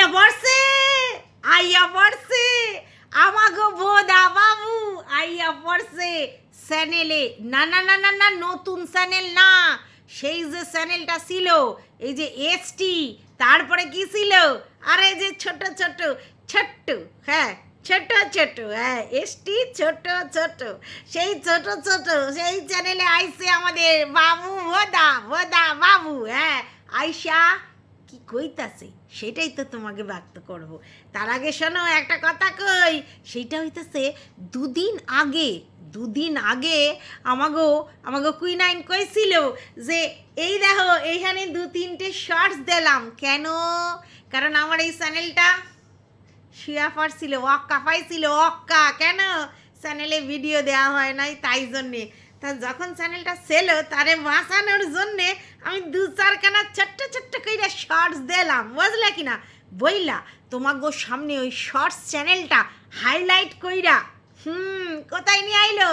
আইয়া পড়ছে আইয়া পড়ছে। আমাগো বোদা বাবু আইয়া পড়ছে চ্যানেলে। না না না না না, নতুন চ্যানেল না। সেই যে চ্যানেলটা ছিল, এই যে এসটি, তারপরে কি ছিল? আরে যে ছোট ছোট, ছোট্ট হ্যাঁ ছোট ছোট হ্যাঁ এসটি ছোট ছোট সেই ছোট ছোট সেই চ্যানেলে আইসে আমাদের বাবু, ভোদা ভোদা বাবু হ্যাঁ আইসা কি কইতাছে? সেটাই তো তোমাকে ব্যক্ত করব। তার আগে শোনো, একটা কথা কই সেইটা হইতাছে দুদিন আগে দুদিন আগে আমাগো আমাগো কুইনাইন কইছিল যে, এই দেখো, এইখানে দু তিনটে শর্টস দিলাম। কেন? কারণ আমার এই চ্যানেলটা শুয়া পারছিল অক্কা পাইছিল অক্কা কেন? চ্যানেলে ভিডিও দেওয়া হয় নাই, তাই জন্যে। তা যখন চ্যানেলটা ছিল তারে বাঁচানোর জন্যে আমি দু চারখানা ছোট্ট ছোট্ট কইরা শর্টস দিলাম, বুঝলে কি না বইলা, তোমাগো সামনে ওই শর্টস চ্যানেলটা হাইলাইট কইরা, হুম, কোথায় নিয়ে আইলো?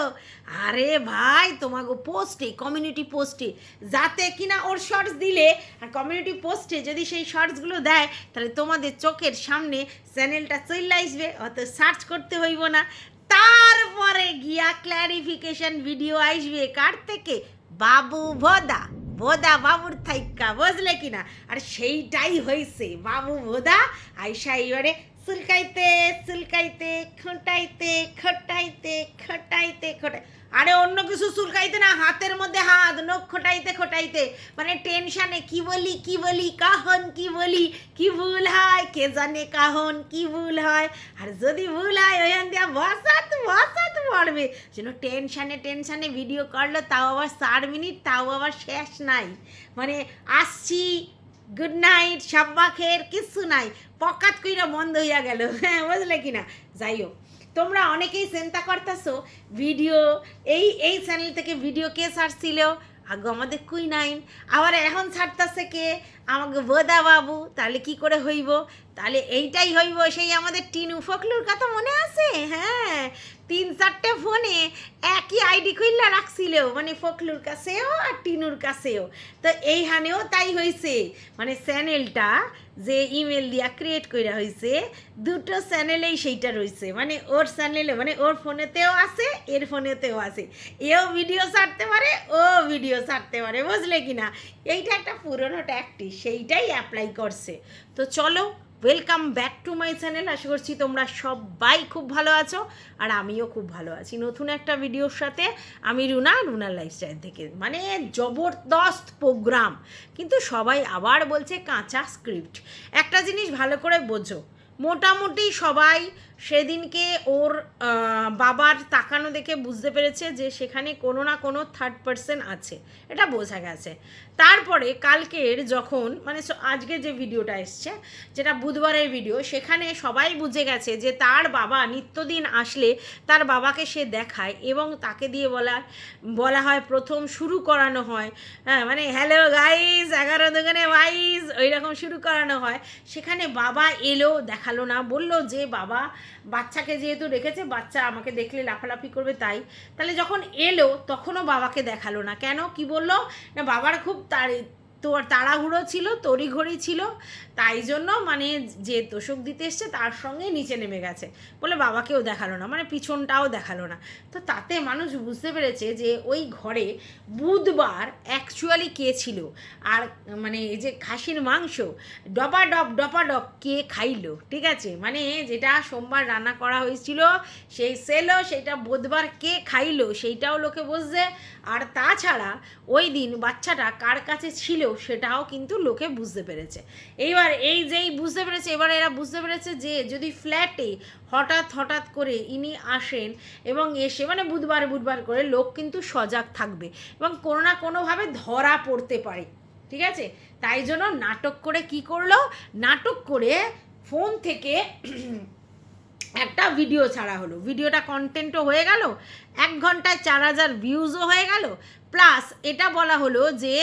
আরে ভাই, তোমাগো পোস্টে কমিউনিটি পোস্টে যাতে কিনা ওর শর্টস দিলে, আর কমিউনিটি পোস্টে যদি সেই শর্টসগুলো দেয়, তাহলে তোমাদের চোখের সামনে চ্যানেলটা চলে আসবে, অত সার্চ করতে হইব না। তারপরে গিয়া ক্ল্যারিফিকেশন ভিডিও আসবে। কার থেকে? বাবু ভোদা। ভোদা বাবুর থাইক্কা, বুঝলে কিনা? আর সেইটাই হয়েছে বাবু ভোদা আইসা এবারে চুলকাইতে চুলকাইতে, খোঁটাইতে খোঁটাইতে খোঁটাইতে, খোটাই আরে অন্য কিছু চুলকাইতে না, হাতের মধ্যে হাত, নখ খোটাইতে খোটাইতে। মানে টেনশানে, কি বলি কি বলি, কাহন, কি বলি, কি ভুল হয়, কে জানে কাহন, কি ভুল হয়। আর যদি ভুল হয় ওইখান দিয়া বসাত বসাত পড়বে। যেন টেনশানে টেনশানে ভিডিও করল, তাও আবার চার মিনিট, তাও আবার শেষ নাই। মানে আসছি গুড নাইট সাব্বা খের কিচ্ছু নাই। পকাত কইরা বন্ধ হইয়া গেল। হ্যাঁ বুঝলে কিনা? যাই হোক। তোমরা অনেকেই চিন্তা করতেছো, ভিডিও, এই এই চ্যানেল থেকে ভিডিও কে ছাড়ছিল? আগে আমাদের কুই নাইন আবার এখন ছাড়তেছে কে? আমাকে বোদা বাবু, তাহলে কি করে হইব? তাহলে এইটাই হইব, সেই আমাদের টিনু ফকলুর কথা মনে আছে? হ্যাঁ। তিন চারটে ফোনে একই আইডি খুললা রাখছিল মানে ফখলুর কাছেও আর টিনুর কাছেও। তো এইখানেও তাই হয়েছে মানে চ্যানেলটা যে ইমেল দিয়া ক্রিয়েট করা হয়েছে দুটো চ্যানেলেই সেইটা রয়েছে মানে ওর চ্যানেলে মানে ওর ফোনেতেও আছে, এর ফোনেতেও আছে। এও ভিডিও ছাড়তে পারে, ও ভিডিও ছাড়তে পারে, বুঝলে কি না এইটা একটা পুরনো ট্যাকটিস সেইটাই অ্যাপ্লাই করছে। তো চলো welcome back to my channel আশা করছি তোমরা সবাই খুব ভালো আছো আর আমিও খুব ভালো আছি। নতুন একটা ভিডিওর সাথে আমি রুনা রুনা লাইফস্টাইল থেকে। মানে জবরদস্ত প্রোগ্রাম কিন্তু সবাই আবার বলছে কাঁচা স্ক্রিপ্ট একটা জিনিস ভালো করে বোঝো। মোটামুটি সবাই সেদিনকে ওর বাবার তাকানো দেখে বুঝতে পেরেছে যে সেখানে কোনো না কোনো থার্ড পার্সন আছে। এটা বোঝা গেছে। তারপরে কালকের যখন মানে আজকে যে ভিডিওটা এসছে, যেটা বুধবারের ভিডিও সেখানে সবাই বুঝে গেছে যে তার বাবা নিত্যদিন আসলে তার বাবাকে সে দেখায় এবং তাকে দিয়ে বলা বলা হয় প্রথম শুরু করানো হয়। হ্যাঁ মানে হ্যালো গাইজ এগারো দোকানে ওয়াইজ ওই রকম শুরু করানো হয়। সেখানে বাবা এলো, দেখাল না, বলল যে বাবা বাচ্চাকে যেহেতু রেখেছে, বাচ্চা আমাকে দেখলে লাফালাফি করবে তাই। তাহলে যখন এলো, তখনও বাবাকে দেখাল না। কেন? কি বলল? না, বাবার খুব তাড়ি তোর তাড়াহুড়ো ছিল, তড়িঘড়ি ছিল। তাই জন্য মানে যে তোষক দিতে এসছে তার সঙ্গে নিচে নেমে গেছে। বলে বাবাকেও দেখাল না মানে পিছনটাও দেখাল না। তো তাতে মানুষ বুঝতে পেরেছে যে ওই ঘরে বুধবার অ্যাকচুয়ালি কে ছিল? আর মানে এই যে খাসির মাংস, ডপা ডপ ডপা ডপ কে খাইলো? ঠিক আছে? মানে যেটা সোমবার রান্না করা হয়েছিল, সেই সেলো, সেটা বুধবার কে খাইলো, সেইটাও লোকে বুঝছে। আর তাছাড়া ওই দিন বাচ্চাটা কার কাছে ছিল সেটাও কিন্তু লোকে বুঝতে পেরেছে। এইবার এই যেই বুঝতে পেরেছে, এবার এরা বুঝতে পেরেছে যে যদি ফ্ল্যাটে হঠাৎ হঠাৎ করে ইনি আসেন এবং এসে মানে বুধবার বুধবার করে লোক কিন্তু সজাগ থাকবে এবং কোনো না কোনোভাবে ধরা পড়তে পারে, ঠিক আছে? তাই জন্য নাটক করে কি করল? নাটক করে ফোন থেকে একটা ভিডিও ছাড়া হলো। ভিডিওটা কন্টেন্টও হয়ে গেল, এক ঘন্টায় চার হাজার ভিউজও হয়ে গেল প্লাস এটা বলা হলো যে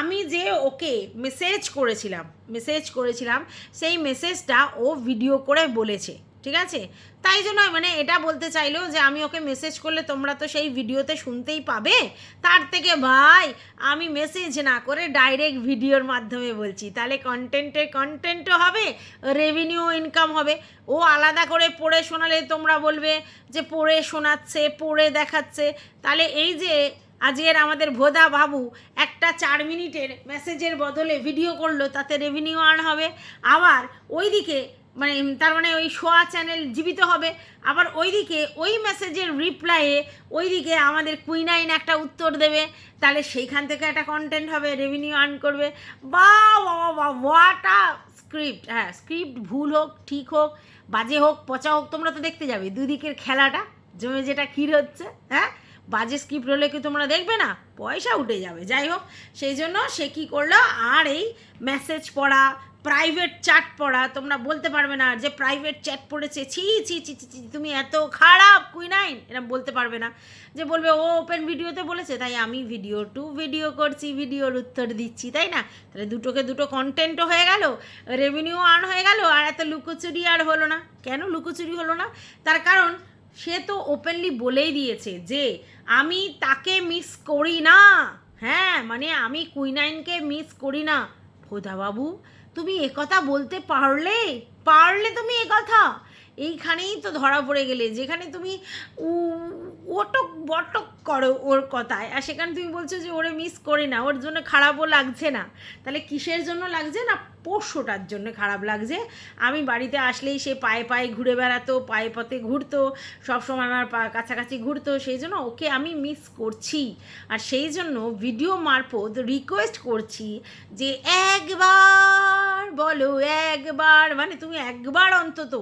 আমি যে ওকে মেসেজ করেছিলাম মেসেজ করেছিলাম, সেই মেসেজটা ও ভিডিও করে বলেছে, ঠিক আছে? তাই জন্য মানে এটা বলতে চাইলো যে আমি ওকে মেসেজ করলে তোমরা তো সেই ভিডিওতে শুনতেই পাবে। তার থেকে ভাই, আমি মেসেজ না করে ডাইরেক্ট ভিডিওর মাধ্যমে বলছি। তাহলে কন্টেন্টের কন্টেন্টও হবে রেভিনিউ ইনকাম হবে। ও আলাদা করে পড়ে শোনালে তোমরা বলবে যে পড়ে শোনাচ্ছে, পড়ে দেখাচ্ছে। তাহলে এই যে আজকের আমাদের ভোদা বাবু একটা চার মিনিটের মেসেজের বদলে ভিডিও করল, তাতে রেভিনিউ আর্ন হবে। আবার ওইদিকে মানে তার মানে ওই শোয়া চ্যানেল জীবিত হবে। আবার ওইদিকে, ওই মেসেজের রিপ্লাইয়ে ওইদিকে আমাদের কুইনাইন একটা উত্তর দেবে। তাহলে সেইখান থেকে একটা কন্টেন্ট হবে রেভিনিউ আর্ন করবে। বা হোয়াট আ স্ক্রিপ্ট হ্যাঁ স্ক্রিপ্ট ভুল হোক, ঠিক হোক, বাজে হোক, পচা হোক, তোমরা তো দেখতে যাবে। দুদিকের খেলাটা, জমে যেটা ক্ষীর হচ্ছে হ্যাঁ? বাজে স্ক্রিপ্ট হলে কি তোমরা দেখবে না? পয়সা উঠে যাবে। যাই হোক, সেই জন্য সে কী করল? আর এই মেসেজ পড়া প্রাইভেট চ্যাট পড়া, তোমরা বলতে পারবে না যে প্রাইভেট চ্যাট পড়েছে। ছি ছি ছি ছি তুমি এত খারাপ কুইনাইন এরা বলতে পারবে না। যে বলবে, ও ওপেন ভিডিওতে বলেছে? তাই আমি ভিডিও টু ভিডিও করছি ভিডিওর উত্তর দিচ্ছি, তাই না? তাহলে দুটোকে দুটো কন্টেন্টও হয়ে গেল রেভিনিউ আর্ন হয়ে গেল, আর এত লুকোচুরি আর হলো না। কেন লুকোচুরি হলো না? তার কারণ সে তো ওপেনলি বলেই দিয়েছে যে আমি তাকে মিস করি না। হ্যাঁ মানে আমি কুইনাইনকে মিস করি না। বাবু তুমি একথা বলতে পারলে? পারলে তুমি একথা এইখানেই তো ধরা পড়ে গেলে, যেখানে তুমি ওটক বটক করো ওর কথায়। আর সেখানে তুমি বলছো যে ওরে মিস করি না, ওর জন্য খারাপও লাগছে না। তাহলে কিসের জন্য লাগছে না? পোষ্যটার জন্য খারাপ লাগছে। আমি বাড়িতে আসলেই সে পায়ে পায়ে ঘুরে বেড়াতো, পায়ে পথে ঘুরতো, সবসময় আমার কাছাকাছি ঘুরতো, সেই জন্য ওকে আমি মিস করছি। আর সেই জন্য ভিডিও মারফত রিকোয়েস্ট করছি যে একবার বলো, একবার মানে তুমি একবার অন্তত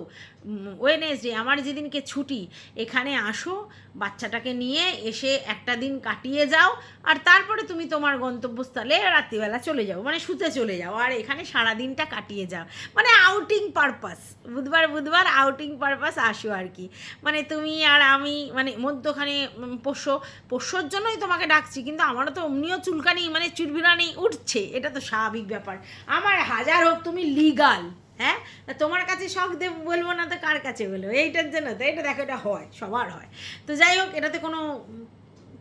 ওয়েনেসডে, আমার যেদিনকে ছুটি, এখানে আসো, বাচ্চাটাকে নিয়ে এসে একটা দিন কাটিয়ে যাও, আর তারপরে তুমি তোমার গন্তব্যস্থলে রাত্রিবেলা চলে যাও মানে শুতে চলে যাও, আর এখানে সারা দিনটা কাটিয়ে যাও। মানে আউটিং পারপাস বুধবার বুধবার আউটিং পারপাস আসো আর কি। মানে তুমি আর আমি মানে মধ্যখানে পোষ্য, পোষ্যর জন্যই তোমাকে ডাকছি, কিন্তু আমারও তো অমনিও চুলকানি মানে চুলবিরানি উঠছে, এটা তো স্বাভাবিক ব্যাপার। আমার হাজার হোক, তুমি লিগাল হ্যাঁ? তোমার কাছে শখ দেব, বলব না তো কার কাছে বলব এইটার জন্য তো এটা দেখো, এটা হয়, সবার হয়। তো যাই হোক, এটাতে কোনো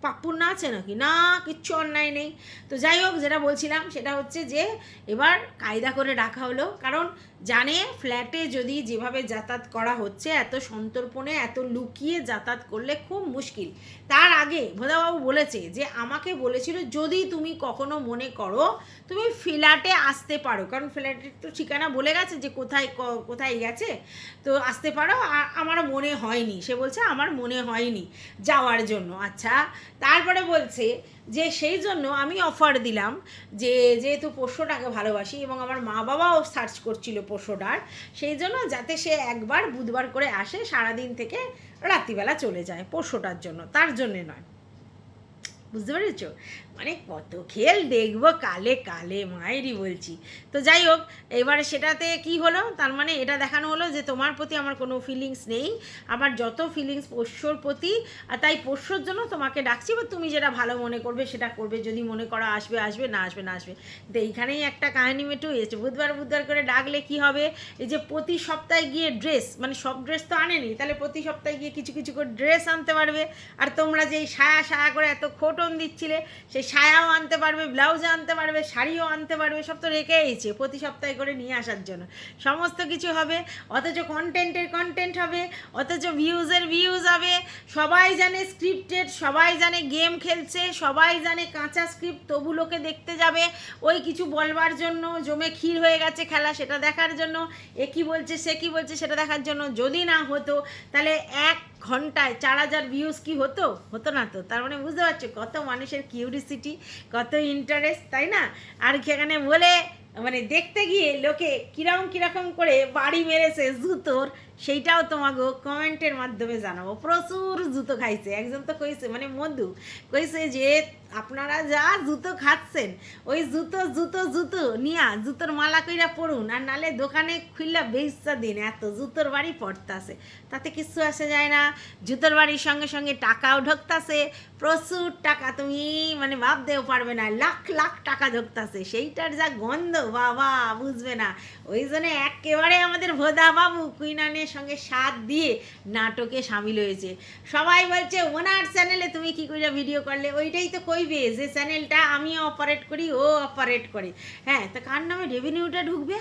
না আছে নাকি? না, কিচ্ছু অন্যায় নেই। তো যাই হোক, যেটা বলছিলাম সেটা হচ্ছে যে, এবার কায়দা করে রাখা হলো। কারণ জানে ফ্ল্যাটে যদি যেভাবে যাতায়াত করা হচ্ছে, এত সন্তর্পণে, এত লুকিয়ে যাতায়াত করলে খুব মুশকিল। তার আগে ভোদাবাবু বলেছে যে, আমাকে বলেছিল, যদি তুমি কখনো মনে করো, তুমি ফ্ল্যাটে আসতে পারো। কারণ ফ্ল্যাটের তো ঠিকানা বলে গেছে যে, কোথায় কোথায় গেছে? তো আসতে পারো। আর আমার মনে হয়নি। সে বলছে, আমার মনে হয়নি যাওয়ার জন্য। আচ্ছা তারপরে বলছে যে সেই জন্য আমি অফার দিলাম যে যেহেতু পোষ্যটাকে ভালোবাসি এবং আমার মা বাবাও সার্চ করছিল পোষ্যটার, সেই জন্য যাতে সে একবার বুধবার করে আসে সারাদিন থেকে রাত্রিবেলা চলে যায় পোষ্যটার জন্য, তার জন্যে নয়। বুঝতে পেরেছ? মানে কত খেল দেখব কালে কালে, মায়েরই বলছি। তো যাই হোক, এবারে সেটাতে কি হলো? তার মানে এটা দেখানো হলো যে তোমার প্রতি আমার কোনো ফিলিংস নেই। আমার যত ফিলিংস পোষ্যর প্রতি, আর তাই পোষ্যর জন্য তোমাকে ডাকছি, বা তুমি যেটা ভালো মনে করবে সেটা করবে। যদি মনে করা আসবে আসবে, না আসবে না আসবে। তো এইখানেই একটা কাহিনি মেটু এসেছে বুধবার বুধবার করে ডাকলে কি হবে? এই যে প্রতি সপ্তাহে গিয়ে ড্রেস মানে সব ড্রেস তো আনেনি, তাহলে প্রতি সপ্তাহে গিয়ে কিছু কিছু করে ড্রেস আনতে পারবে। আর তোমরা যেই সায়া সায়া করে এত খোটন দিচ্ছিলে সেই সায়াও আনতে পারবে, ব্লাউজও আনতে পারবে, শাড়িও আনতে পারবে, সব তো রেখেইছে প্রতি সপ্তাহে করে নিয়ে আসার জন্য। সমস্ত কিছু হবে, অথচ কন্টেন্টের কন্টেন্ট হবে, অথচ ভিউজের ভিউজ হবে। সবাই জানে স্ক্রিপ্টেড সবাই জানে গেম খেলছে, সবাই জানে কাঁচা স্ক্রিপ্ট তবু লোকে দেখতে যাবে। ওই কিছু বলবার জন্য, জমে ক্ষীর হয়ে গেছে খেলা সেটা দেখার জন্য, এ কী বলছে, সে কী বলছে সেটা দেখার জন্য যদি না হতো, তাহলে এক ঘন্টায় চার হাজার ভিউজ কি হতো? হতো না তো। তার মানে বুঝতে পারছ, কত মানুষের কিউরিসিটি কত ইন্টারেস্ট তাই না? আর সেখানে বলে মানে দেখতে গিয়ে লোকে কীরকম কীরকম করে বাড়ি মেরেছে জুতোর, সেইটাও তোমাকে কমেন্টের মাধ্যমে জানাব। প্রচুর জুতো খাইছে। একজন তো কইছে মানে মধু, কইছে যে আপনারা যা জুতো খাচ্ছেন, ওই জুতো জুতো জুতো, নিয়া, জুতোর মালা কইরা পড়ুন আর নালে দোকানে খুললা বেচা দিন, এত জুতোর বাড়ি পড়তাছে, তাতে কিছু আসে যায় না, জুতোর বাড়ির সঙ্গে সঙ্গে টাকাও ঢুকতাছে, প্রচুর টাকা তুমি মানে ভাবতেও পারবে না, লাখ লাখ টাকা ঢুকতাছে, সেইটার যা গন্ধ, বাবা, বুঝবে না, ওই জন্য একেবারে আমাদের ভোদা বাবু কুইনানের সঙ্গে সাথ দিয়ে নাটকে সামিল হয়েছে। সবাই বলছে, ওনার চ্যানেলে তুমি কি করে ভিডিও করলে? ওইটাই তো কইবে যে চ্যানেলটা আমি অপারেট করি, ও অপারেট করে। হ্যাঁ তো কার নামে রেভিনিউটা ঢুকবে?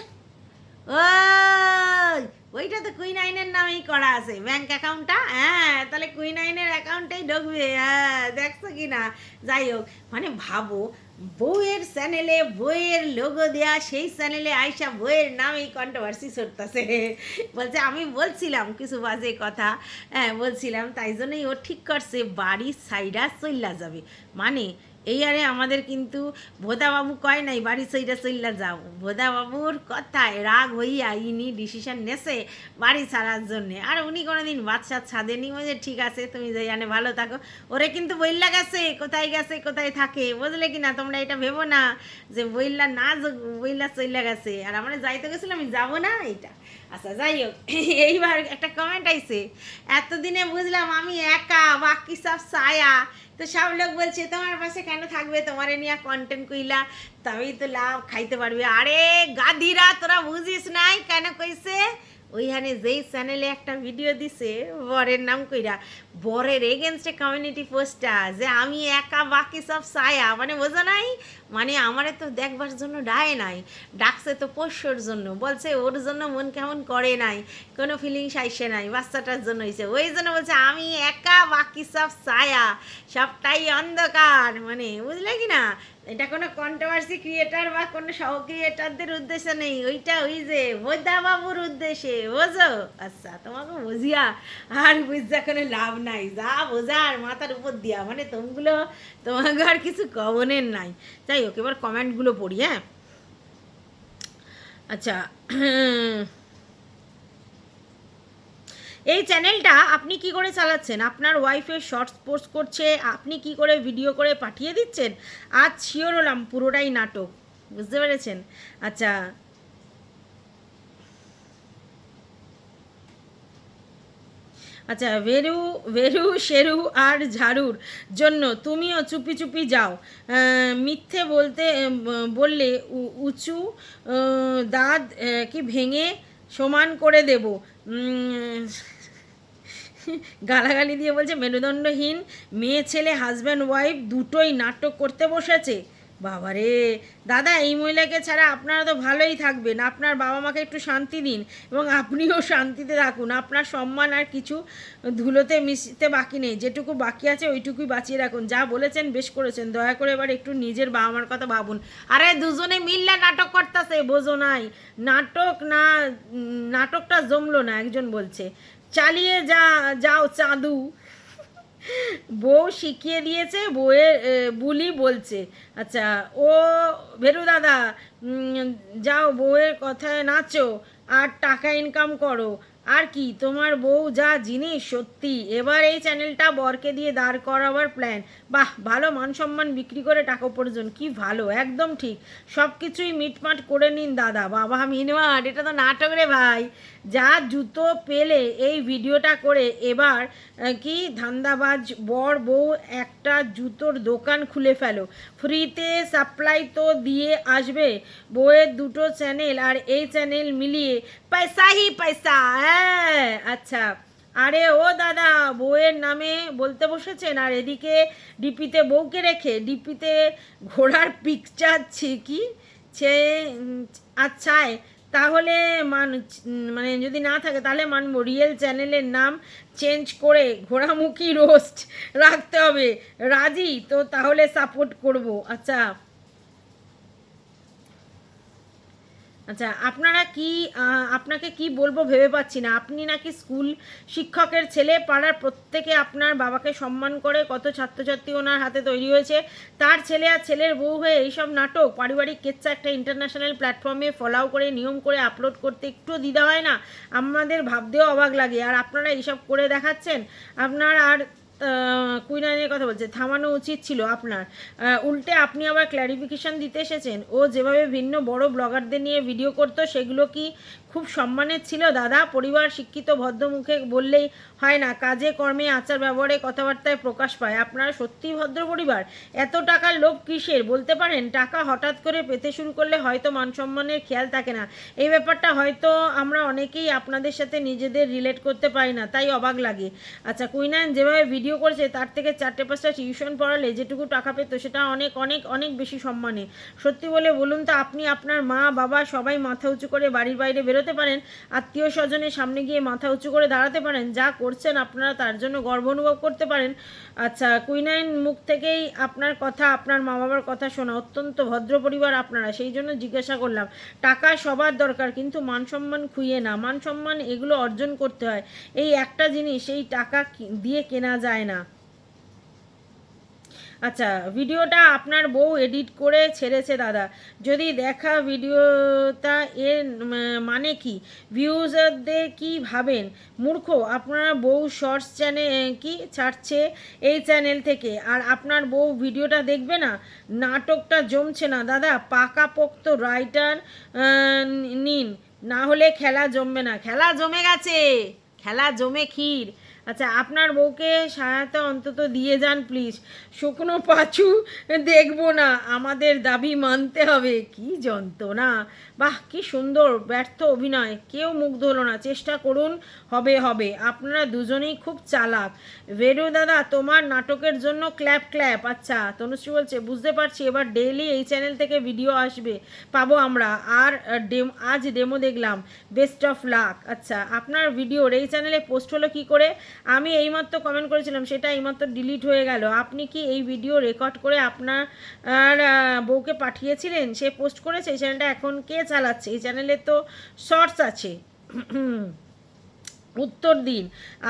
ওই, ওইটা তো কুইন আইনের নামেই করা আছে ব্যাংক অ্যাকাউন্টটা হ্যাঁ তাহলে কুইন আইনের অ্যাকাউন্টেই ঢুকবে হ্যাঁ দেখছ কি না যাই হোক মানে ভাবো বউয়ের চ্যানেলে বইয়ের লোগো দেয়া, সেই চ্যানেলে আয়সা বইয়ের নামেই কন্ট্রোভার্সি সরতেছে বলছে, আমি বলছিলাম কিছু বাজে কথা। হ্যাঁ বলছিলাম, তাই জন্যই ও ঠিক করছে, বাড়ির সাইডা চল্লা যাবে। মানে এই আরে আমাদের কিন্তু ভোদাবাবু কয় নাই, বাড়ি সইটা চইলা যাও। ভোদাবাবুর কথায় রাগ হইয়া ইনি ডিসিশন নেছে বাড়ি ছাড়ার জন্যে। আর উনি কোনোদিন বাচ্চা ছাদেনি ওই যে ঠিক আছে, তুমি যাই আনে ভালো থাকো। ওরে কিন্তু বইল্লা গেছে, কোথায় গেছে, কোথায় থাকে, বুঝলে কি না তোমরা এটা ভেবো না যে বইল্লা না বইল্লা চইলা গেছে। আর আমরা যাইতে গেছিলাম, আমি যাব না এটা। আচ্ছা যাই হোক এইবার একটা কমেন্ট আইছে। এতদিনে বুঝলাম আমি একা, বাকি সব সায়া তো সব লোক বলছে, তোমার পাশে কেন থাকবে? তোমার নিয়ে কন্টেন্ট কইলা, তবেই তো লাভ, খাইতে পারবে। আরে গাদিরা তোরা বুঝিস নাই কেন কইছে? ওইখানে যেই চ্যানেলে একটা ভিডিও দিছে, বরের নাম কইরা। বরের এগেনস্টে কমিউনিটি পোস্টটা যে আমি একা বাকি সব ছায়া। মানে বোঝো নাই? মানে আমারে তো দেখবার জন্য ডায় নাই। ডাকছে তো পোষ্যর জন্য। বলছে, ওর জন্য মন কেমন করে নাই? কোনো ফিলিংস আইসে নাই। বাচ্চাটার জন্য হয়েছে ওই জন্য বলছে, আমি একা বাকি সব ছায়া। সবটাই অন্ধকার। মানে বুঝলে কি না? এটা কোনো কন্ট্রোভার্সি ক্রিয়েটার বা কোনো সহ ক্রিয়েটারদের উদ্দেশ্যে নেই। ওইটা ওই যে বাবুর উদ্দেশ্যে। বোঝো? আচ্ছা তোমাকে বুঝিয়া আর বুঝা কোনো লাভ নাই, যা বোঝার মাথার উপর দিয়া মানে তোমগুলো তোমাকে আর কিছু কমনের নাই। যাই হোক, এবার কমেন্টগুলো পড়ি হ্যাঁ? আচ্ছা এই চ্যানেলটা আপনি কি করে চালাচ্ছেন? আপনার ওয়াইফের শর্টস পোস্ট করছে, আপনি কি করে ভিডিও করে পাঠিয়ে দিচ্ছেন? আজ শিওর হলাম পুরোটাই নাটক, বুঝতে পেরেছেন? আচ্ছা আচ্ছা ভেরু ভেরু, শেরু আর ঝাড়ুর জন্য তুমিও চুপি চুপি যাও। মিথ্যে বলতে বললে উঁচু দাঁত কি ভেঙে সমান করে দেব। গালাগালি দিয়ে বলছে, মেরুদণ্ডহীন মেয়ে ছেলে হাজব্যান্ড ওয়াইফ দুটোই নাটক করতে বসেছে। বাবারে। দাদা, এই মহিলাকে ছাড়া আপনারা তো ভালোই থাকবেন। আপনার বাবা মাকে একটু শান্তি দিন এবং আপনিও শান্তিতে রাখুন আপনার সম্মান আর কিছু ধুলোতে মিশতে বাকি নেই। যেটুকু বাকি আছে ওইটুকুই বাঁচিয়ে রাখুন। যা বলেছেন, বেশ করেছেন। দয়া করে এবার একটু নিজের বাবা মার কথা ভাবুন। আরে, দুজনে মিললে নাটক করতেছে, বোঝো নাই। নাটক না নাটকটা জমলো না, একজন বলছে। চালিয়ে যা, যাও চাঁদু। বউ শিখিয়ে দিয়েছে, বউয়ের বুলি বলছে। আচ্ছা ও, ভেরু দাদা যাও, বউয়ের কথায় নাচো, আর টাকা ইনকাম করো। আর কি, তোমার বউ যা জিনিস, সত্যি। এবার এই চ্যানেলটা বরকে দিয়ে দাঁড় করাবার প্ল্যান বাহ, ভালো মান সম্মান বিক্রি করে টাকা উপার্জন, কি ভালো, একদম ঠিক। সব কিছুই মিটমাট করে নিন, দাদা। বাবা মিনমাট এটা তো নাটক রে ভাই। যা জুতো পেলে এই ভিডিওটা করে এবার কি ধান্দাবাজ বর বউ একটা জুতোর দোকান খুলে ফেলো। ফ্রিতে সাপ্লাই তো দিয়ে আসবে, বউয়ের দুটো চ্যানেল আর এই চ্যানেল মিলিয়ে পয়সা হি পয়সা হ্যাঁ আচ্ছা। আরে ও দাদা, বউয়ের নামে বলতে বসেছেন আর এদিকে ডিপিতে বউকে রেখে, ডিপিতে ঘোড়ার পিকচার ছি কি? ছে আচ্ছায় তাহলে মান মানে যদি না থাকে, তাহলে মানবো। রিয়েল চ্যানেলের নাম চেঞ্জ করে ঘোড়ামুখী রোস্ট রাখতে হবে। রাজি? তো তাহলে সাপোর্ট করব। আচ্ছা। আচ্ছা আপনারা কি আপনাকে কি বলব ভেবে পাচ্ছি না। আপনি নাকি স্কুল শিক্ষকের ছেলে, পাড়ার প্রত্যেকে আপনার বাবাকে সম্মান করে কত ছাত্রছাত্রী ওনার হাতে তৈরি হয়েছে। তার ছেলে আর ছেলের বউ হয়ে এইসব নাটক পারিবারিক কেচ্ছা একটা ইন্টারন্যাশনাল প্ল্যাটফর্মে ফলাও করে, নিয়ম করে আপলোড করতে একটু দ্বিধা হয় না? আমাদের ভাবতেও অবাক লাগে। আর আপনারা এইসব করে দেখাচ্ছেন? আপনার আর কুইনাইনের কথা বলছে, থামানো উচিত ছিল আপনার। উল্টে আপনি আবার ক্ল্যারিফিকেশন দিতে এসেছেন, ও যেভাবে ভিন্ন বড় ব্লগারদের নিয়ে ভিডিও করতো, সেগুলো কি খুব সম্মানের ছিল। দাদা, পরিবার, শিক্ষিত, ভদ্রমুখে বললেই হয় না। কাজে, কর্মে, আচার ব্যবহারে কথাবার্তায় প্রকাশ পায়। আপনারা সত্যিই ভদ্র পরিবার? এত টাকার লোভ কিসের? বলতে পারেন, টাকা হঠাৎ করে পেতে শুরু করলে হয়তো মান সম্মানের খেয়াল থাকে না। এই ব্যাপারটা হয়তো আমরা অনেকেই আপনাদের সাথে নিজেদের রিলেট করতে পারি না, তাই অবাক লাগে। আচ্ছা কুইনাইন যেভাবে ভিডিও করেছে, তার থেকে চারটে পাঁচটা টিউশন পড়ালে যেটুকু টাকা পেতো, সেটা অনেক অনেক অনেক বেশি সম্মানে। সত্যি বলে বলুন তো, আপনি আপনার মা, বাবা সবাই মাথা উঁচু করে বাড়ির বাইরে বেরোতে পারেন, আত্মীয় স্বজনের সামনে গিয়ে মাথা উঁচু করে দাঁড়াতে পারেন, যা করছেন আপনারা তার জন্য গর্ব অনুভব করতে পারেন। আচ্ছা কুইনাইন মুখ থেকেই আপনার কথা, আপনার মা বাবার কথা শোনা অত্যন্ত ভদ্র পরিবার আপনারা, সেই জন্য জিজ্ঞাসা করলাম। টাকা সবার দরকার, কিন্তু মান সম্মান খুইয়ে না। মান সম্মান এগুলো অর্জন করতে হয়। এই একটা জিনিস, এই টাকা দিয়ে কেনা যায় না। আচ্ছা ভিডিওটা আপনার বউ এডিট করে ছেড়েছে দাদা। যদি দেখা ভিডিওটা এর মানে কি? ভিউজারদের কি ভাবেন? মূর্খ, আপনার বউ শর্টস চ্যানেল কি ছাড়ছে এই চ্যানেল থেকে? আর আপনার বউ ভিডিওটা দেখবে না? নাটকটা জমছে না। দাদা, পাকাপোক্ত রাইটার নিন। না হলে খেলা জমবে না। খেলা জমে গেছে। খেলা জমে ক্ষীর। আচ্ছা আপনার বউকে সহায়তা অন্তত দিয়ে যান প্লিজ শুকনো পাঁচু দেখব না, আমাদের দাবি মানতে হবে। কি যন্ত্রণা। বাহ, কি সুন্দর, ব্যর্থ অভিনয়। কেউ মুগ্ধ হলো না, চেষ্টা করুন, হবে হবে। আপনারা দুজনেই খুব চালাক। ভেরু দাদা, তোমার নাটকের জন্য ক্ল্যাপ ক্ল্যাপ আচ্ছা তনুশ্রী বলছে, বুঝতে পারছি, এবার ডেইলি এই চ্যানেল থেকে ভিডিও আসবে। পাবো আমরা। আর ডেম আজ ডেমো দেখলাম। বেস্ট অফ লাক আচ্ছা আপনার ভিডিওর এই চ্যানেলে পোস্ট হলো কি করে? আমি এইমাত্র কমেন্ট করেছিলাম, সেটা এইমাত্র ডিলিট হয়ে গেল। আপনি কি এই ভিডিও রেকর্ড করে আপনার বউকে পাঠিয়েছিলেন? সে পোস্ট করেছে, এই চ্যানেলটা এখন কে চালাচ্ছে? এই চ্যানেলে তো শর্টস আছে। উত্তর দিন।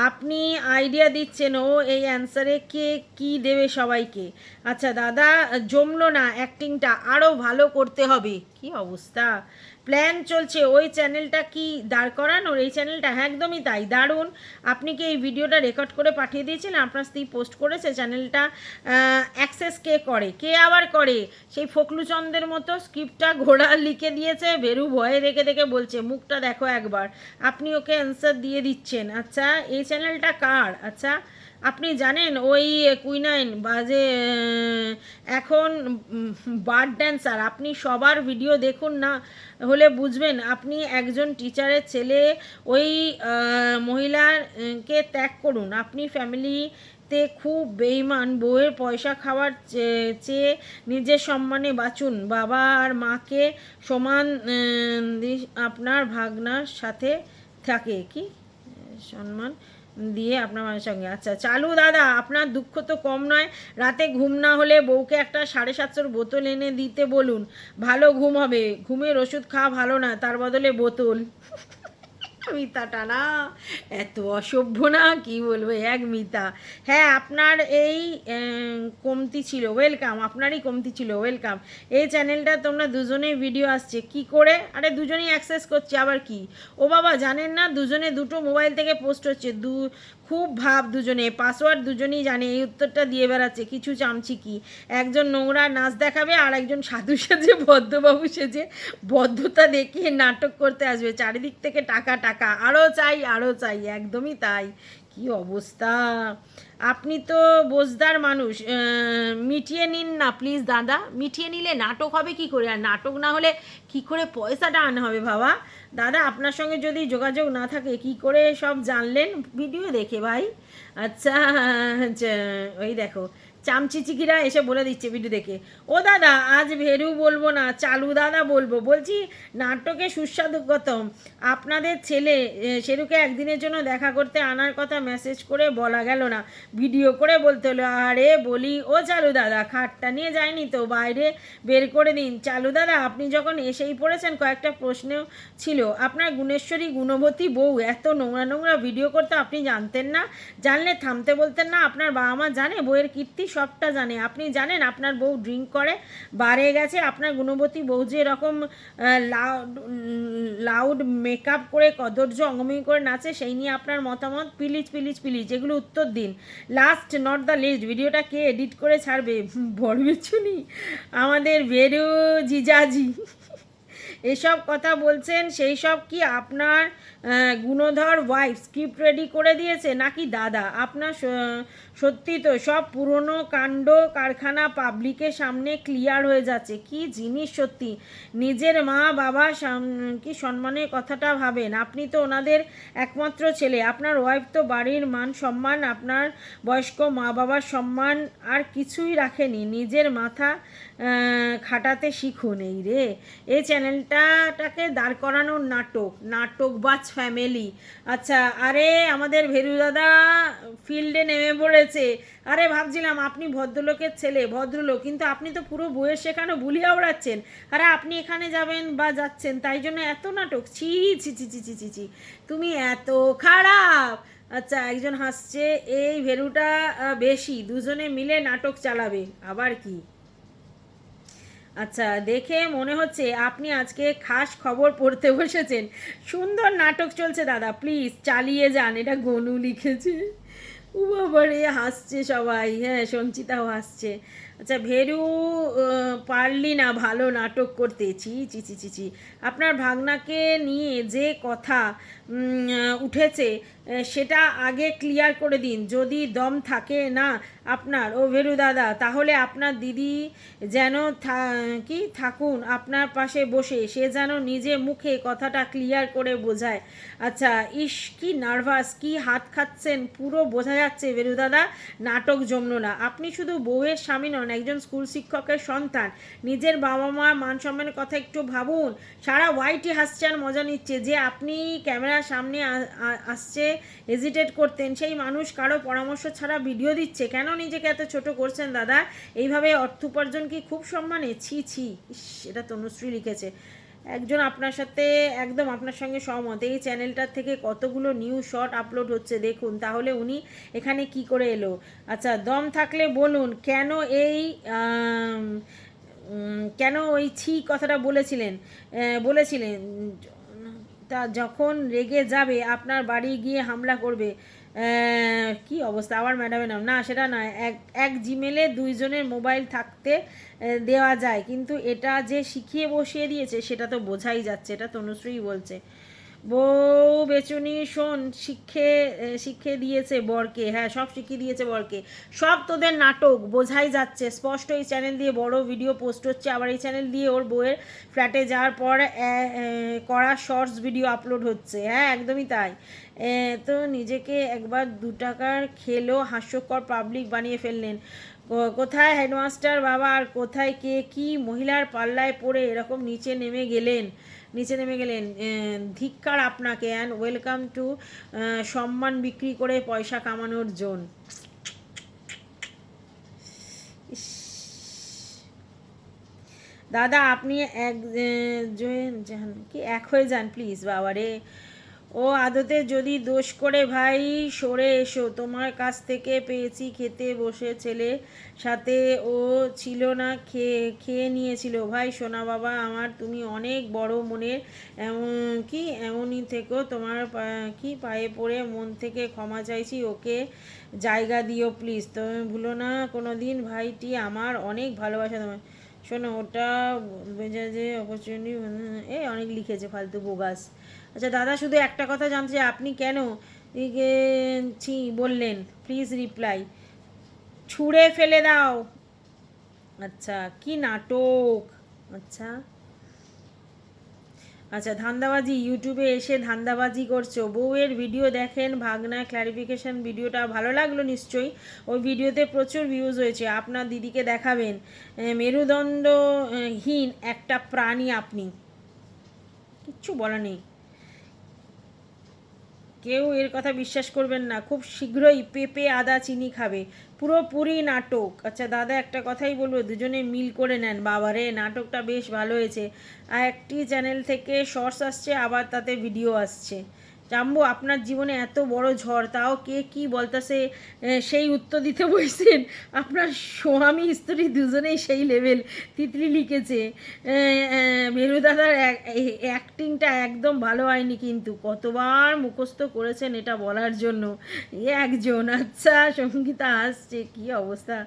আপনি আইডিয়া দিচ্ছেন, ও এই অ্যান্সারে কে কি দেবে সবাইকে? আচ্ছা দাদা, জমলো না অ্যাক্টিংটা আরও ভালো করতে হবে। কি অবস্থা? প্ল্যান চলছে, ওই চ্যানেলটা কি দাঁড় করানোর এই চ্যানেলটা হ্যাঁ একদমই তাই, দারুণ। আপনি কি এই ভিডিওটা রেকর্ড করে পাঠিয়ে দিয়েছেন? আপনার স্ত্রী পোস্ট করেছে চ্যানেলটা অ্যাক্সেস কে করে? কে আবার করে? সেই ফকলুচন্দের মতো স্ক্রিপ্টটা ঘোড়া লিখে দিয়েছে ভেরু ভয়ে দেখে দেখে বলছে, মুখটা দেখো একবার। আপনি ওকে অ্যান্সার দিয়ে দিচ্ছেন। আচ্ছা এই চ্যানেলটা কার? আচ্ছা আপনি জানেন ওই কুইনাইন বাজে এখন বার্ড ড্যান্সার, আপনি সবার ভিডিও দেখুন না হলে বুঝবেন আপনি একজন টিচারের ছেলে, ওই মহিলাকে ত্যাগ করুন। আপনি ফ্যামিলিতে খুব বেইমান, বউয়ের পয়সা খাওয়ার চেয়ে নিজের সম্মানে বাঁচুন। বাবা আর মাকে সমান আপনার ভাগনার সাথে থাকে। কি? সম্মান। দিয়ে আপনার মায়ের সঙ্গে। আচ্ছা চালু দাদা, আপনার দুঃখ তো কম নয়। রাতে ঘুম না হলে বউকে একটা সাড়ে সাতশোর বোতল এনে দিতে বলুন। ভালো ঘুম হবে। ঘুমের ওষুধ খাওয়া ভালো না, তার বদলে বোতল। মিতাটা না এত অসভ্য না? কি বলব, এক মিতা। হ্যাঁ আপনার এই কমতি ছিল ওয়েলকাম আপনারই কমতি ছিল ওয়েলকাম এই চ্যানেলটা তোমরা দুজনেই ভিডিও আসছে। কি করে? আরে, দুজনেই অ্যাক্সেস করছে, আবার কি? ও বাবা, জানেন না? দুজনে দুটো মোবাইল থেকে পোস্ট হচ্ছে। দু খুব ভাব দুজনে পাসওয়ার্ড দুজনেই জানে, এই উত্তরটা দিয়ে বেড়াচ্ছে, কিছু চামচি কি? একজন নোংরা নাচ দেখাবে, আর একজন সাধু সেজে ভদ্রবাবু সেজে, বদ্ধতা দেখিয়ে নাটক করতে আসবে। চারিদিক থেকে টাকা টাকা আরও চাই আরও চাই, একদমই তাই। কি অবস্থা? আপনি তো বোঝদার মানুষ। মিটিয়ে নিন না প্লিজ দাদা। মিটিয়ে নিলে নাটক হবে কি করে? আর নাটক না হলে কি করে পয়সাটা আনা হবে, বাবা? দাদা আপনার সঙ্গে যদি যোগাযোগ না থাকে কি করে সব জানলেন? ভিডিও দেখে ভাই। আচ্ছা আচ্ছা, ওই দেখো। চামচিচিকিরা এসে বলে দিচ্ছে ভিডিও দেখে। ও দাদা, আজ ভেরু বলব না, চালু দাদা বলব। বলছি, নাটকে সুস্বাদু গতম। আপনাদের ছেলে সেরুকে একদিনের জন্য দেখা করতে আনার কথা মেসেজ করে বলা গেল না। ভিডিও করে বলতে হলো, আরে বলি, ও চালু দাদা, খাটটা নিয়ে যায়নি তো, বাইরে বের করে দিন। চালু দাদা, আপনি যখন এসেই পড়েছেন, কয়েকটা প্রশ্নেও ছিল। আপনার গুণেশ্বরী গুণবতী বউ, এত নোংরা নোংরা ভিডিও করতে আপনি জানতেন না? জানলে থামতে বলতেন না, আপনার বাবা মা জানে বইয়ের কীর্তি সবটা জানে। আপনি জানেন আপনার বউ ড্রিঙ্ক করে বারে গেছে, আপনার গুণবতী বউ যে এরকম লাউড লাউড মেকআপ করে কদর্য অঙ্গমি করে নাচে, সেই নিয়ে আপনার মতামত প্লিজ প্লিজ প্লিজ এগুলো উত্তর দিন। লাস্ট নট দ্য লিস্ট ভিডিওটা কে এডিট করে ছাড়বে? বড় বিচ্ছুনি আমাদের বেরু জিজাজি। এসব কথা বলছেন, সেই সব কি আপনার গুণধর ওয়াইফ স্ক্রিপ্ট রেডি করে দিয়েছে নাকি দাদা? আপনার সত্যি তো, সব পুরনো কাণ্ড কারখানা পাবলিকের সামনে ক্লিয়ার হয়ে যাচ্ছে। কি জিনিস সত্যি? নিজের মা বাবা কি সম্মানের কথাটা ভাবেন? আপনি তো ওনাদের একমাত্র ছেলে। আপনার ওয়াইফ তো বাড়ির মান সম্মান, আপনার বয়স্ক মা বাবার সম্মান আর কিছুই রাখেনি। নিজের মাথা খাটাতে শিখুন এই রে। এই চ্যানেলটাটাকে দাঁড় করানোর নাটক, নাটকবাজ ফ্যামিলি আচ্ছা আরে আমাদের ভেরু দাদা ফিল্ডে নেমে পড়েছে। আরে ভাবছিলাম আপনি ভদ্রলোকের ছেলে, ভদ্রলোক, কিন্তু আপনি তো পুরো বইয়ের সেখানে বুলিয়া ওড়াচ্ছেন। আরে আপনি এখানে যাবেন বা যাচ্ছেন, তাই জন্য এত নাটক? ছি ছি ছি ছি ছি ছি ছি তুমি এত খারাপ! আচ্ছা একজন হাসছে, এই ভেরুটা বেশি, দুজনে মিলে নাটক চালাবে, আবার কি? আচ্ছা দেখে মনে হচ্ছে আপনি আজকে খাস খবর পড়তে বসেছেন। সুন্দর নাটক চলছে দাদা, প্লিজ চালিয়ে যান, এটা গনু লিখেছে। ও হাসছে সবাই। হ্যাঁ সঞ্চিতাও হাসছে। আচ্ছা ভেরু পারলি না ভালো নাটক করতে? চি চি চি চি আপনার ভাগনাকে নিয়ে যে কথা উঠেছে সেটা আগে ক্লিয়ার করে দিন। যদি দম থাকে না আপনার, ও ভেরু দাদা, তাহলে আপনার দিদি যেন কি, থাকুন আপনার পাশে বসে, সে যেন নিজে মুখে কথাটা ক্লিয়ার করে বোঝায়। আচ্ছা ইস, কি নার্ভাস কি হাত খাচ্ছেন, পুরো বোঝা যাচ্ছে ভেরু দাদা, নাটক জমলো না। আপনি শুধু বউয়ের স্বামী নন, একজন স্কুল শিক্ষকের সন্তান। নিজের বাবা মা মান সম্মানের কথা একটু ভাবুন। সারা ওয়াইটি হাসছে আর মজা নিচ্ছে। যে আপনি ক্যামেরার সামনে আসছে হেজিটেট করতেন, সেই মানুষ কারও পরামর্শ ছাড়া ভিডিও দিচ্ছে। কেন নিজেকে এত ছোট করছেন দাদা? এইভাবে অর্থ উপার্জন কি খুব সম্মানে? ছি ছি, ইস, এটা তনুশ্রী লিখেছে। একজন আপনার সাথে, একদম আপনার সঙ্গে সহমত। এই চ্যানেলটার থেকে কতগুলো নিউ শর্ট আপলোড হচ্ছে দেখুন, তাহলে উনি এখানে কি করে এলো? আচ্ছা দম থাকলে বলুন, কেন এই কেন ওই ছি কথাটা বলেছিলেন? বলেছিলেন তা যখন রেগে যাবে, আপনার বাড়ি গিয়ে হামলা করবে। কি অবস্থা? আবার ম্যাডামের নাম। না, সেটা নয় এক এক জিমেলে দুইজনের মোবাইল থাকতে দেওয়া যায়। কিন্তু এটা যে শিখিয়ে বসিয়ে দিয়েছে, সেটা তো বোঝাই যাচ্ছে। এটা তনুশ্রী বলছে। বউ বেচুনি, শোন, শিক্ষে শিক্ষে দিয়েছে বরকে হ্যাঁ সব শিখিয়ে দিয়েছে বরকে। সব তোদের নাটক, বোঝাই যাচ্ছে। স্পষ্ট এই চ্যানেল দিয়ে বড় ভিডিও পোস্ট হচ্ছে। আবার এই চ্যানেল দিয়ে ওর বউয়ের ফ্ল্যাটে যাওয়ার পর করা শর্টস ভিডিও আপলোড হচ্ছে। হ্যাঁ একদমই তাই। তো নিজেকে একবার দু টাকার খেলো, হাস্যকর পাবলিক বানিয়ে ফেললেন। কোথায় হেডমাস্টার বাবা? আর কোথায় কে? কি মহিলার পাল্লায় পড়ে এরকম নিচে নেমে গেলেন? নিচে নেমে গেলেন ধিক্কার আপনাকে অ্যান্ড ওয়েলকাম টু সম্মান বিক্রি করে পয়সা কামানোর জোন। দাদা, আপনি এক কি, এক হয়ে যান, প্লিজ, বাবারে। ও আদতে যদি দোষ করে ভাই, সরে এসো। তোমার কাছ থেকে পেয়েছি খেতে বসে ছেলে সাথে। ও ছিল না, খেয়ে খেয়ে নিয়েছিল। ভাই, সোনা বাবা, আমার তুমি অনেক বড় মনের, এমন কি, এমনই থেকো। তোমার কি পায়ে পড়ে মন থেকে ক্ষমা চাইছি, ওকে জায়গা দিও প্লিজ তুমি ভুলো না কোনো দিন ভাইটি আমার অনেক ভালোবাসা তোমার শোনো, ওটা বেজা যে অপরচুনিটি এ অনেক লিখেছে ফালতু বোগাস। আচ্ছা দাদা, শুধু একটা কথা জানতে চাই, আপনি কেন ছি, বললেন? প্লিজ রিপ্লাই ছুঁড়ে ফেলে দাও। আচ্ছা কি নাটক? আচ্ছা। আচ্ছা ধান্দাবাজি ইউটিউবে এসে ধান্দাবাজি করছ। বউয়ের ভিডিও দেখেন, ভাগনা ক্লারিফিকেশন ভিডিওটা ভালো লাগল নিশ্চয়ই। ওই ভিডিওতে প্রচুর ভিউজ হয়েছে। আপনার দিদিকে দেখাবেন। মেরুদণ্ডহীন একটা প্রাণী আপনি। কিচ্ছু বলা নেই। কেউ এর কথা বিশ্বাস করবেন না। খুব শীঘ্রই পেঁপে, আদা, চিনি খাবে। পুরোপুরি নাটক। আচ্ছা দাদা একটা কথাই বলব, দুজনে মিল করে নেন। বাবারে, নাটকটা বেশ ভালো হয়েছে। আর একটি চ্যানেল থেকে শর্টস আসছে, আবার তাতে ভিডিও আসছে। জাম্বু, আপনার জীবনে এত বড় ঝড়, তাও কে কি বলতাছে সেই উত্তর দিতে বসছেন আপনার স্বামী, স্ত্রী দুজনেই সেই লেভেল তিতলি লিখেছে। মেরু দাদার অ্যাক্টিংটা একদম ভালো হয়নি কিন্তু, কতবার মুখস্থ করেছেন এটা বলার জন্য। একজন আচ্ছা সঙ্গীতা আসছে, কি অবস্থা?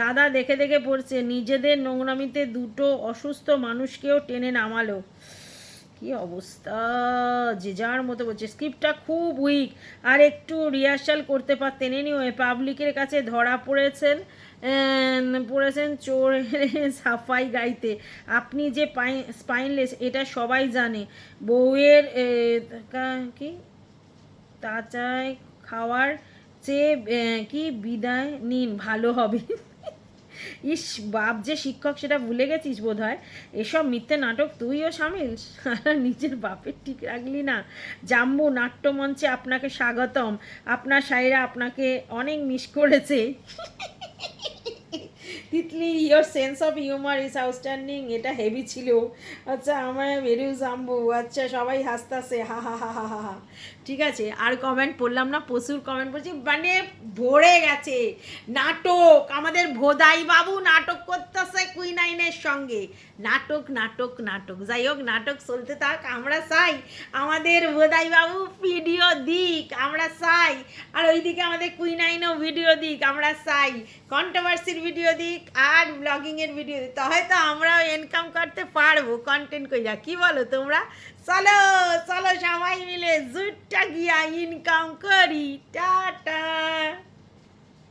দাদা দেখে দেখে পড়ছে, নিজেদের নোংরামিতে দুটো অসুস্থ মানুষকেও টেনে নামালো। কি অবস্থা? যে যার মতো বলছে, স্ক্রিপ্টটা খুব উইক আর একটু রিহার্সাল করতে পারতেন। এনিওয়ে পাবলিকের কাছে ধরা পড়েছেন পড়েছেন চোর সাফাই গাইতে। আপনি যে স্পাইনলেস এটা সবাই জানে। বউয়ের কি তা চাই খাওয়ার চেয়ে কি বিদায় নিন, ভালো হবে। ইস, বাপ যে শিক্ষক, সেটা ভুলে গেছিস বোধ হয় এসব মিথ্যে নাটক তুইও সামিল? নিজের বাপের ঠিক রাখলি না। জাম্বু নাট্যমঞ্চে আপনাকে স্বাগতম। আপনার সাইরা আপনাকে অনেক মিস করেছে। Titli your sense of humour is outstanding এটা হেভি ছিল। আচ্ছা আমার মেরু জাম্বু আচ্ছা সবাই হাসতাছে হা হা হা হা হা হা। ঠিক আছে, আর কমেন্ট পড়লাম না, প্রচুর কমেন্ট পড়ছি। মানে ভরে গেছে। নাটক, আমাদের ভোদাই বাবু নাটক করতেছে কুইনাইনের সঙ্গে। নাটক নাটক নাটক। যাই হোক নাটক চলতে থাক, আমরা চাই আমাদের বাবু ভিডিও দিক, আমরা চাই। আর ওইদিকে আমাদের কুইনাইনও ভিডিও দিক, আমরা চাই। কন্ট্রোভার্সির ভিডিও দিক আর ব্লগিংয়ের ভিডিও দিক। তো হয়তো আমরাও ইনকাম করতে পারব কন্টেন্ট কইরা। কি বলো তোমরা? চলো চলো সবাই মিলে জুটটা গিয়া ইনকাম করি। টাটা।